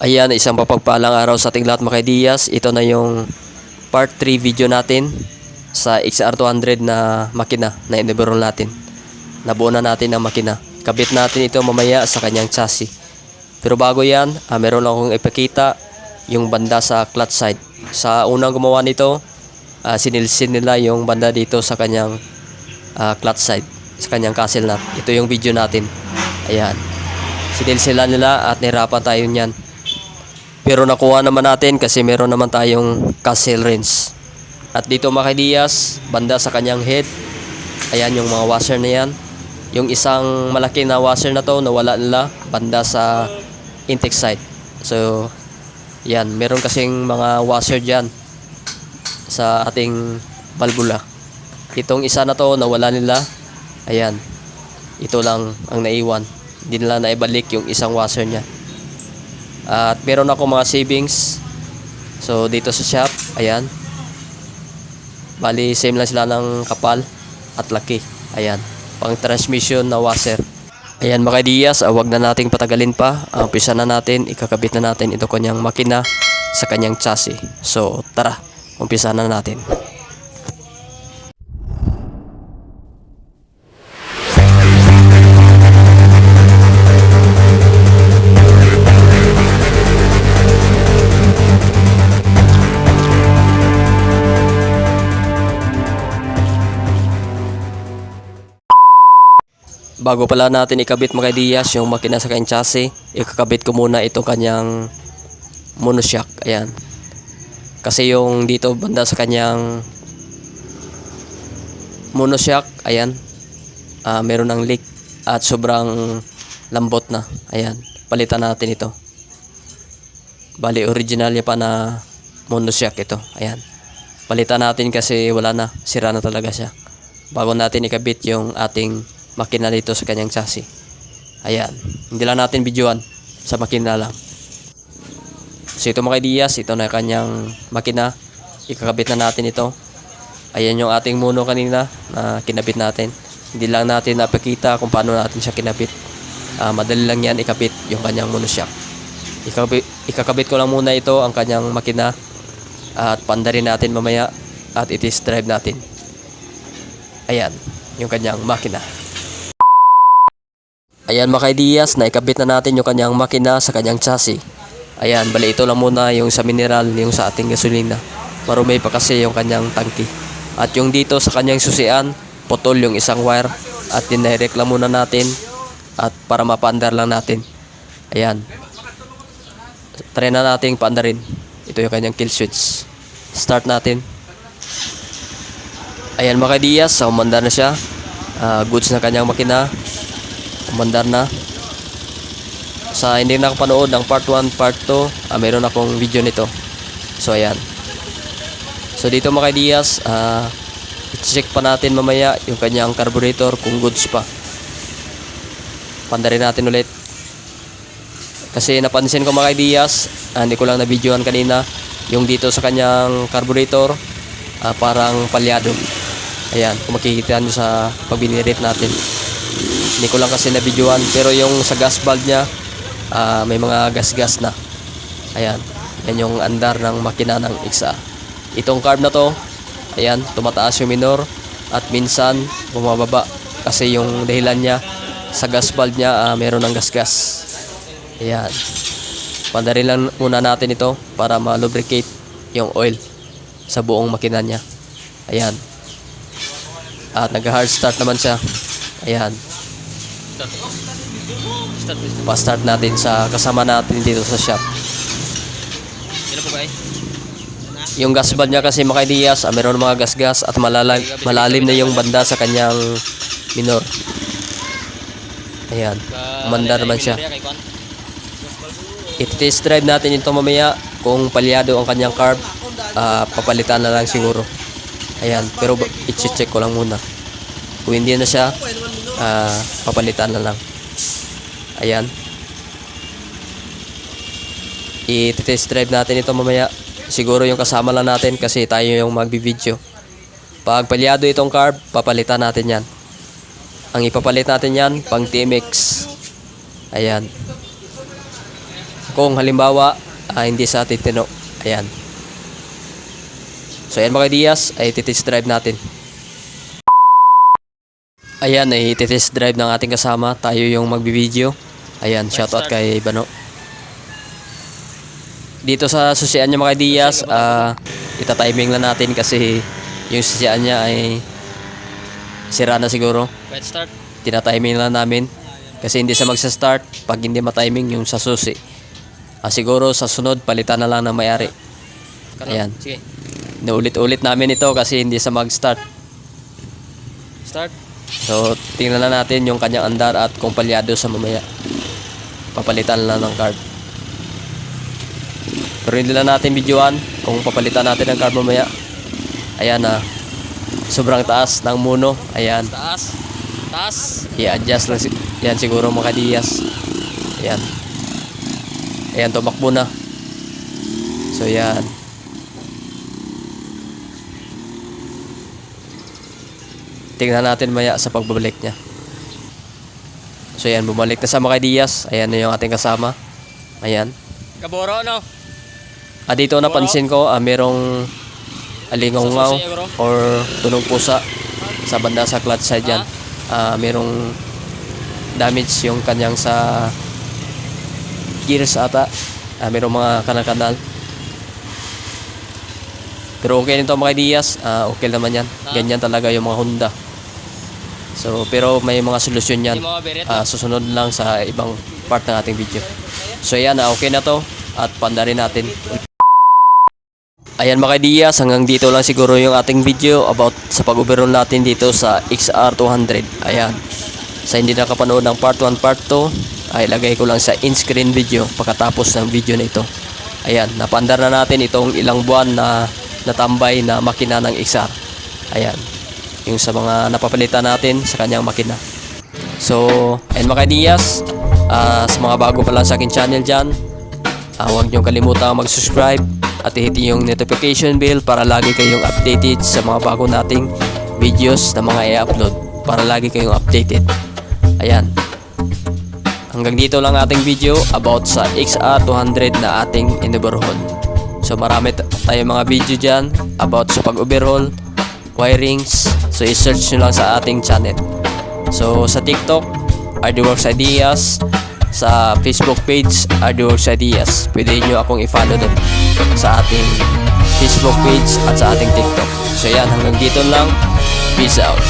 Ayan, isang papagpalang araw sa ating lahat mga Diyas. Ito na yung part 3 video natin sa XR200 na makina na iniburol natin. Nabuo na natin ang makina. Kabit natin ito mamaya sa kanyang chassis. Pero bago yan, ah, meron akong ipakita yung banda sa clutch side. Sa unang gumawa nito, ah, sinilsin nila yung banda dito sa kanyang ah, clutch side, sa kanyang castle nut. Ito yung video natin. Ayan. Sinilsilan nila at nahirapan tayo niyan. Pero nakuha naman natin kasi meron naman tayong castle rinse. At dito mga Diyas, banda sa kanyang head, ayan yung mga washer na yan. Yung isang malaki na washer na to, nawala nila, banda sa intake side. So, yan, meron kasing mga washer dyan sa ating valvula. Itong isa na to, nawala nila, ayan, ito lang ang naiwan. Hindi nila naibalik yung isang washer niya. At meron ako mga savings. So dito sa shop, ayan. Bali same lang sila ng kapal at laki. Ayan, pang transmission na washer. Ayan mga Diyas, ah, wag na nating patagalin pa. Ang umpisa na natin, ikakabit na natin ito kanyang makina sa kanyang chassis. So tara, umpisa na natin. Bago pala natin ikabit mga Diyas yung makina sa kanyang chassis, ikakabit ko muna itong kanyang monoshock. Ayan. Kasi yung dito banda sa kanyang monoshock, ayan, ah meron ng leak at sobrang lambot na. Ayan, palitan natin ito. Bali, original niya pa na monoshock ito. Ayan. Palitan natin kasi wala na, sira na talaga siya. Bago natin ikabit yung ating makina dito sa kanyang chassis. Ayan. Hindi lang natin videoan sa makina lang. So ito mga Diyas, ito na kanyang makina. Ikakabit na natin ito. Ayan yung ating muno kanina na kinabit natin. Hindi lang natin napakita kung paano natin siya kinabit. Ah, madali lang yan ikabit yung kanyang monoshock. Ikakabit, ikakabit ko lang muna ito ang kanyang makina at pandarin natin mamaya at itis drive natin. Ayan, yung kanyang makina. Ayan mga Diyas, naikabit na natin yung kanyang makina sa kanyang chassis. Ayan, bali ito lang muna yung sa mineral, yung sa ating gasolina. Marumay pa kasi yung kanyang tangki. At yung dito sa kanyang susian, putol yung isang wire. At dinirect lang muna natin at para mapandar lang natin. Ayan. Try na natin paandarin. Ito yung kanyang kill switch. Start natin. Ayan mga Diyas, umandar na siya. Ah, goods na kanyang makina. Umandar na. Sa hindi nakapanood ng part 1, part 2, ah, meron akong video nito. So ayan. So dito mga Diyas, ah, check pa natin mamaya yung kanyang carburetor kung goods pa. Pandarin natin ulit. Kasi napansin ko mga Diyas, ah, hindi ko lang na-videoan kanina, yung dito sa kanyang carburetor, ah, parang palyado. Ayan, kung makikita nyo sa pagbinirate natin. Hindi ko lang kasi na-videoan, pero yung sa gas valve niya, ah, may mga gas-gas na. Ayan, yan yung andar ng makina ng XA. Itong carb na to, ayan, tumataas yung minor at minsan bumababa kasi yung dahilan niya sa gas valve niya ah, meron ng gas-gas. Ayan. Pandarin lang muna natin ito para ma-lubricate yung oil sa buong makina niya. Ayan. At nag-hard start naman siya. Ayan. Pa-start natin sa kasama natin dito sa shop. Yung gas valve niya kasi mga Diyas, ah, meron mga gas-gas at malalim, malalim na yung banda sa kanyang minor. Ayan. Umanda naman siya. I-test drive natin ito mamaya kung palyado ang kanyang carb. ah, papalitan na lang siguro. Ayan. Pero i-check ko lang muna. Kung hindi na siya, ah, papalitan na lang. Ayan. I-test drive natin ito mamaya. Siguro yung kasama lang natin kasi tayo yung magbi-video. Pag palyado itong carb, papalitan natin yan. Ang ipapalit natin yan, pang TMX. Ayan. kung halimbawa ah, hindi sa titino. Ayan. So ayan mga Diaz, ay titest drive natin. Ayan, ay titest drive ng ating kasama. Tayo yung magbibideo. Ayan, shoutout kay Bano. Dito sa susian niya mga Diaz, ah itatiming lang natin kasi yung susian niya ay sira na siguro. Wet start. Tinatiming lang namin kasi hindi siya magsa-start pag hindi matiming yung sa susi. Ah, siguro sa sunod palitan na lang ng may-ari. Ayan. Sige. Naulit-ulit namin ito kasi hindi siya mag-start. Start. So, tingnan na natin yung kanyang andar at kung palyado sa mamaya. Papalitan lang ng card. Pero hindi lang natin videoan kung papalitan natin ng card mamaya. Ayan na. sobrang taas ng muno. Ayan. Taas. Taas. I-adjust lang si yan siguro mga Diaz. Ayan. Ayan, tumakbo na. So, yan. Tingnan natin maya sa pagbabalik niya. So, yan. Bumalik na sa mga Diaz. Ayan na yung ating kasama. Ayan. Kaboro no. Ah, dito napansin ko, ah, merong bro. or tunog pusa sa banda sa clutch side yan. Ah, merong damage yung kanyang sa gears ata. Ah, merong mga kanal-kanal. Pero okay nito mga Diaz, ah, okay naman yan. Ganyan talaga yung mga Honda. So, pero may mga solusyon yan. Ah, susunod lang sa ibang part ng ating video. So yan, ah, okay na to at panda rin natin. Ayan mga Diaz, hanggang dito lang siguro yung ating video about sa pag-overhaul natin dito sa XR200. Ayan. Sa hindi nakapanood ng part 1, part 2, ay lagay ko lang sa in-screen video pagkatapos ng video na ito. Ayan, napandar na natin itong ilang buwan na natambay na makina ng XR. Ayan. Yung sa mga napapalitan natin sa kanyang makina. So, and mga Diaz, ah, sa mga bago pa lang sa akin channel dyan, ah, huwag niyong kalimutan mag-subscribe at i-hit yung notification bell para lagi kayong updated sa mga bago nating videos na mga i-upload para lagi kayong updated. Ayan. Hanggang dito lang ating video about sa XR200 na ating in-overhaul. So marami tayong mga video dyan about sa pag-overhaul, wirings. So i-search nyo lang sa ating channel. So sa TikTok, RDWorks Ideas. Sa Facebook page, RDWorks Ideas. Pwede nyo akong i-follow doon sa ating Facebook page at sa ating TikTok. So yan, hanggang dito lang. Peace out.